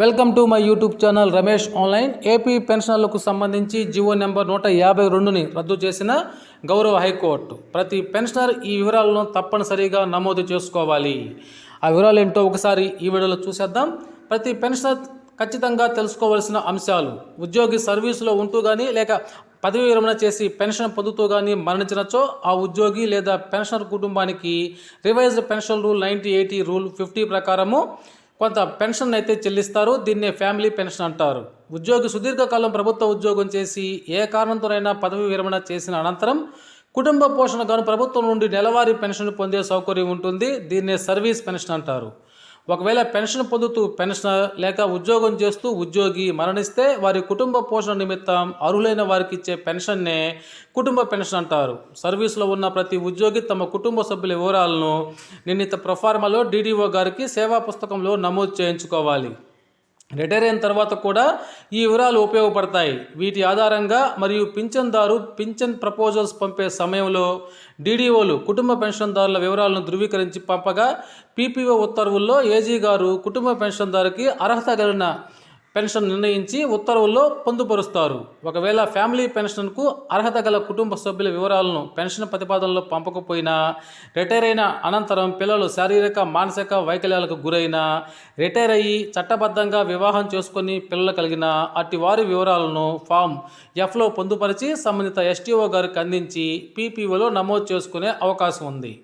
Welcome to my YouTube channel Ramesh online. AP పెన్షనర్లకు సంబంధించి GO number నూట యాభై రెండుని రద్దు చేసిన గౌరవ హైకోర్టు. ప్రతి పెన్షనర్ ఈ వివరాలను తప్పనిసరిగా నమోదు చేసుకోవాలి. ఆ వివరాలు ఏంటో ఒకసారి ఈ వీడియోలో చూసేద్దాం. ప్రతి పెన్షనర్ ఖచ్చితంగా తెలుసుకోవాల్సిన అంశాలు. ఉద్యోగి సర్వీసులో ఉంటూ కానీ లేక పదవి విరమణ చేసి పెన్షన్ పొందుతూ కానీ మరణించినచో ఆ ఉద్యోగి లేదా పెన్షనర్ కుటుంబానికి revised pension rule ninety eighty rule fifty ప్రకారము కొంత పెన్షన్ అయితే చెల్లిస్తారు దీన్నే ఫ్యామిలీ పెన్షన్ అంటారు. ఉద్యోగి సుదీర్ఘకాలం ప్రభుత్వ ఉద్యోగం చేసి ఏ కారణంతోనైనా పదవి విరమణ చేసిన అనంతరం కుటుంబ పోషణ గాను ప్రభుత్వం నుండి నెలవారీ పెన్షన్ పొందే సౌకర్యం ఉంటుంది దీన్నే సర్వీస్ పెన్షన్ అంటారు. ఒకవేళ పెన్షన్ పొందుతూ పెన్షనర్ లేక ఉద్యోగం చేస్తూ ఉద్యోగి మరణిస్తే వారి కుటుంబ పోషణ నిమిత్తం అర్హులైన వారికి ఇచ్చే పెన్షన్నే కుటుంబ పెన్షన్ అంటారు. సర్వీస్లో ఉన్న ప్రతి ఉద్యోగి తమ కుటుంబ సభ్యుల వివరాలను నిర్ణీత ప్రొఫార్మాలో డీడీఓ గారికి సేవా పుస్తకంలో నమోదు చేయించుకోవాలి. రిటైర్ అయిన తర్వాత కూడా ఈ వివరాలు ఉపయోగపడతాయి. వీటి ఆధారంగా మరియు పింఛన్దారు పింఛన్ ప్రపోజల్స్ పంపే సమయంలో డీడీఓలు కుటుంబ పెన్షన్దారుల వివరాలను ధృవీకరించి పంపగా పీపీఓ ఉత్తర్వుల్లో ఏజీ గారు కుటుంబ పెన్షన్దారుకి అర్హత కలిగిన పెన్షన్ నిర్ణయించి ఉత్తర్వుల్లో పొందుపరుస్తారు. ఒకవేళ ఫ్యామిలీ పెన్షన్కు అర్హత గల కుటుంబ సభ్యుల వివరాలను పెన్షన్ ప్రతిపాదనలో పంపకపోయినా రిటైర్ అయిన అనంతరం పిల్లలు శారీరక మానసిక వైకల్యాలకు గురైన రిటైర్ అయ్యి చట్టబద్ధంగా వివాహం చేసుకుని పిల్లలు కలిగిన అట్టి వారి వివరాలను ఫామ్ ఎఫ్లో పొందుపరిచి సంబంధిత ఎస్టీఓ గారికి అందించి పీపీఓలో నమోదు చేసుకునే అవకాశం ఉంది.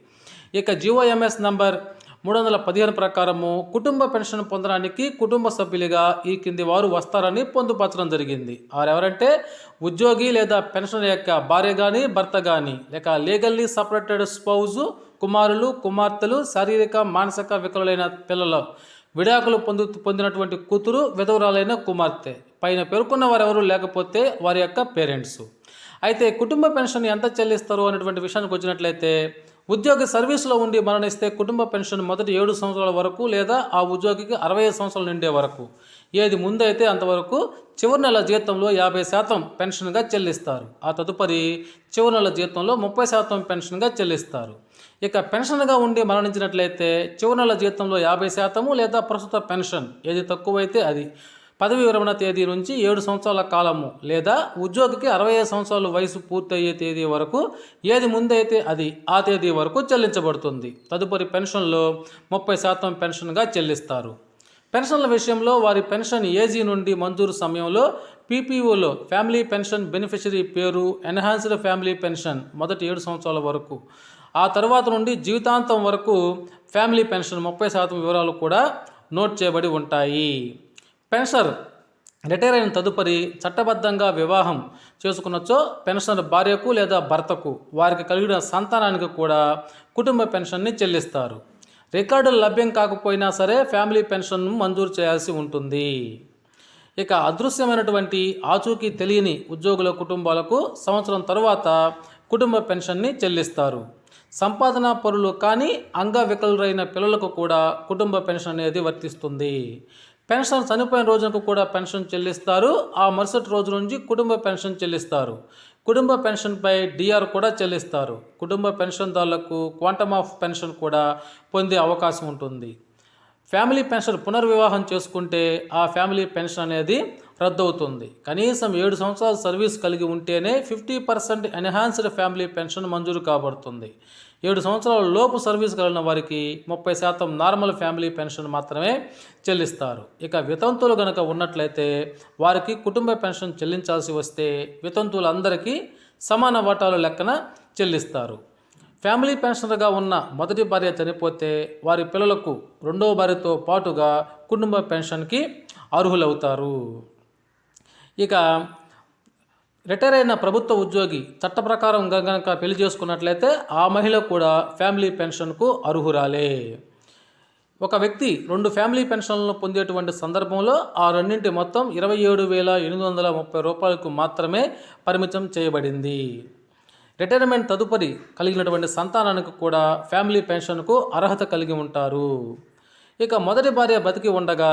ఇక జిఓఎంఎస్ నంబర్ మూడు వందల పదిహేను ప్రకారము కుటుంబ పెన్షన్ పొందడానికి కుటుంబ సభ్యులుగా ఈ కింది వారు వస్తారని పొందుపరచడం జరిగింది. వారెవరంటే ఉద్యోగి లేదా పెన్షన్ యొక్క భార్య కానీ భర్త కానీ లేక లీగల్లీ సపరేటెడ్ స్పౌజు కుమారులు కుమార్తెలు శారీరక మానసిక వికలులైన పిల్లలు విడాకులు పొందు పొందినటువంటి కూతురు విధవరాలైన కుమార్తె పైన పేర్కొన్న వారెవరు లేకపోతే వారి యొక్క పేరెంట్స్. అయితే కుటుంబ పెన్షన్ ఎంత చెల్లిస్తారు అనేటువంటి విషయానికి వచ్చినట్లయితే ఉద్యోగి సర్వీసులో ఉండి మరణిస్తే కుటుంబ పెన్షన్ మొదటి ఏడు సంవత్సరాల వరకు లేదా ఆ ఉద్యోగికి అరవై ఐదు సంవత్సరాలు నిండే వరకు. ఏది ముందైతే అంతవరకు చివరి నెల జీతంలో యాభై శాతం పెన్షన్గా చెల్లిస్తారు. ఆ తదుపరి చివరి నెల జీతంలో ముప్పై శాతం పెన్షన్గా చెల్లిస్తారు. ఇక పెన్షన్గా ఉండి మరణించినట్లయితే చివరి నెల జీతంలో యాభై శాతము లేదా ప్రస్తుత పెన్షన్. ఏది తక్కువైతే అది. పదవి విరమణ తేదీ నుంచి ఏడు సంవత్సరాల కాలము లేదా ఉద్యోగికి అరవై ఐదు సంవత్సరాల వయసు పూర్తయ్యే తేదీ వరకు ఏది ముందైతే అది ఆ తేదీ వరకు చెల్లించబడుతుంది. తదుపరి పెన్షన్లో ముప్పై శాతం పెన్షన్గా చెల్లిస్తారు. పెన్షన్ల విషయంలో వారి పెన్షన్ ఏజీ నుండి మంజూరు సమయంలో పీపీఓలో ఫ్యామిలీ పెన్షన్ బెనిఫిషరీ పేరు ఎన్హాన్స్డ్ ఫ్యామిలీ పెన్షన్ మొదటి ఏడు సంవత్సరాల వరకు. ఆ తర్వాత నుండి జీవితాంతం వరకు ఫ్యామిలీ పెన్షన్ ముప్పై శాతం వివరాలు కూడా నోట్ చేయబడి ఉంటాయి. పెన్షనర్ రిటైర్ అయిన తదుపరి చట్టబద్ధంగా వివాహం చేసుకున్నచో పెన్షనర్ భార్యకు లేదా భర్తకు వారికి కలిగిన సంతానానికి కూడా కుటుంబ పెన్షన్ని చెల్లిస్తారు. రికార్డులు లభ్యం కాకపోయినా సరే ఫ్యామిలీ పెన్షన్ను మంజూరు చేయాల్సి ఉంటుంది. ఇక అదృశ్యమైనటువంటి ఆచూకీ తెలియని ఉద్యోగుల కుటుంబాలకు సంవత్సరం తరువాత కుటుంబ పెన్షన్ని చెల్లిస్తారు. సంపాదన పరులు కానీ అంగవికలురైన పిల్లలకు కూడా కుటుంబ పెన్షన్ అనేది వర్తిస్తుంది. పెన్షన్ చనిపోయిన రోజునకు కూడా పెన్షన్ చెల్లిస్తారు. ఆ మరుసటి రోజు నుంచి కుటుంబ పెన్షన్ చెల్లిస్తారు. కుటుంబ పెన్షన్పై డిఆర్ కూడా చెల్లిస్తారు. కుటుంబ పెన్షన్దారులకు క్వాంటమ్ ఆఫ్ పెన్షన్ కూడా పొందే అవకాశం ఉంటుంది. ఫ్యామిలీ పెన్షన్ పునర్వివాహం చేసుకుంటే ఆ ఫ్యామిలీ పెన్షన్ అనేది రద్దవుతుంది. కనీసం ఏడు సంవత్సరాల సర్వీస్ కలిగి ఉంటేనే fifty percent enhanced family pension మంజూరు కాబడుతుంది. ఏడు సంవత్సరాల లోపు సర్వీస్ కలిగిన వారికి ముప్పై శాతం నార్మల్ ఫ్యామిలీ పెన్షన్ మాత్రమే చెల్లిస్తారు. ఇక వితంతువులు గనక ఉన్నట్లయితే వారికి కుటుంబ పెన్షన్ చెల్లించాల్సి వస్తే వితంతువులందరికీ సమాన వాటాలు లెక్కన చెల్లిస్తారు. ఫ్యామిలీ పెన్షనర్గా ఉన్న మొదటి భార్య చనిపోతే వారి పిల్లలకు రెండవ భార్యతో పాటుగా కుటుంబ పెన్షన్కి అర్హులవుతారు. ఇక రిటైర్ అయిన ప్రభుత్వ ఉద్యోగి చట్ట ప్రకారం కనుక పెళ్ళి చేసుకున్నట్లయితే ఆ మహిళ కూడా ఫ్యామిలీ పెన్షన్కు అర్హురాలే. ఒక వ్యక్తి రెండు ఫ్యామిలీ పెన్షన్లను పొందేటువంటి సందర్భంలో ఆ రెండింటి మొత్తం ఇరవై ఏడు వేల ఎనిమిది వందల ముప్పై రూపాయలకు మాత్రమే పరిమితం చేయబడింది. రిటైర్మెంట్ తదుపరి కలిగినటువంటి సంతానానికి కూడా ఫ్యామిలీ పెన్షన్కు అర్హత కలిగి ఉంటారు. ఇక మొదటి భార్య బతికి ఉండగా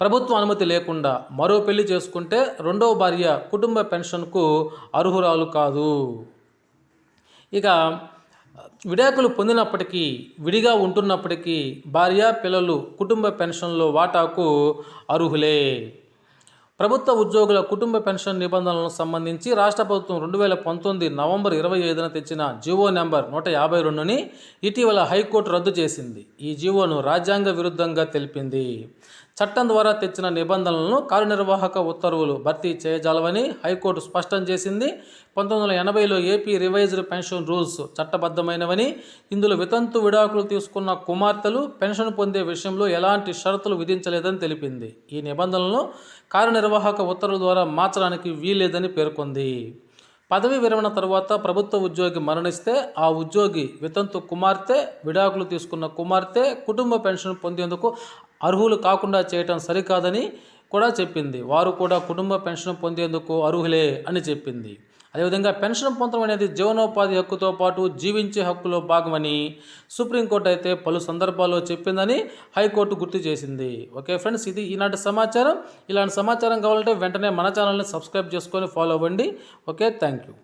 ప్రభుత్వ అనుమతి లేకుండా మరో పెళ్ళి చేసుకుంటే రెండవ భార్య కుటుంబ పెన్షన్కు అర్హురాలు కాదు. ఇక విడాకులు పొందినప్పటికీ విడిగా ఉంటున్నప్పటికీ భార్య పిల్లలు కుటుంబ పెన్షన్లో వాటాకు అర్హులే. ప్రభుత్వ ఉద్యోగుల కుటుంబ పెన్షన్ నిబంధనలకు సంబంధించి రాష్ట్ర ప్రభుత్వం రెండు వేల పంతొమ్మిది నవంబర్ ఇరవై ఐదున తెచ్చిన జీవో నెంబర్ నూట యాభై రెండుని ఇటీవల హైకోర్టు రద్దు చేసింది. ఈ జీవోను రాజ్యాంగ విరుద్ధంగా తెలిపింది. చట్టం ద్వారా తెచ్చిన నిబంధనలను కార్యనిర్వాహక ఉత్తర్వులు భర్తీ చేయజాలవని హైకోర్టు స్పష్టం చేసింది. పంతొమ్మిది వందల ఎనభైలో ఏపీ రివైజ్డ్ పెన్షన్ రూల్స్ చట్టబద్ధమైనవని ఇందులో వితంతు విడాకులు తీసుకున్న కుమార్తెలు పెన్షన్ పొందే విషయంలో ఎలాంటి షరతులు విధించలేదని తెలిపింది. ఈ నిబంధనలను కార్యనిర్వాహక ఉత్తర్వుల ద్వారా మార్చడానికి వీల్లేదని పేర్కొంది. పదవి విరమణ తర్వాత ప్రభుత్వ ఉద్యోగి మరణిస్తే ఆ ఉద్యోగి వితంతు కుమార్తె విడాకులు తీసుకున్న కుమార్తె కుటుంబ పెన్షన్ పొందేందుకు అర్హులు కాకుండా చేయటం సరికాదని కూడా చెప్పింది. వారు కూడా కుటుంబ పెన్షన్ పొందేందుకు అర్హులే అని చెప్పింది. అదేవిధంగా పెన్షన్ పొందడం అనేది జీవనోపాధి హక్కుతో పాటు జీవించే హక్కులో భాగమని సుప్రీంకోర్టు అయితే పలు సందర్భాల్లో చెప్పిందని హైకోర్టు గుర్తు చేసింది. ఓకే ఫ్రెండ్స్ ఇది ఈనాటి సమాచారం. ఇలాంటి సమాచారం కావాలంటే వెంటనే మన ఛానల్ని సబ్స్క్రైబ్ చేసుకొని ఫాలో అవ్వండి. Okay thank you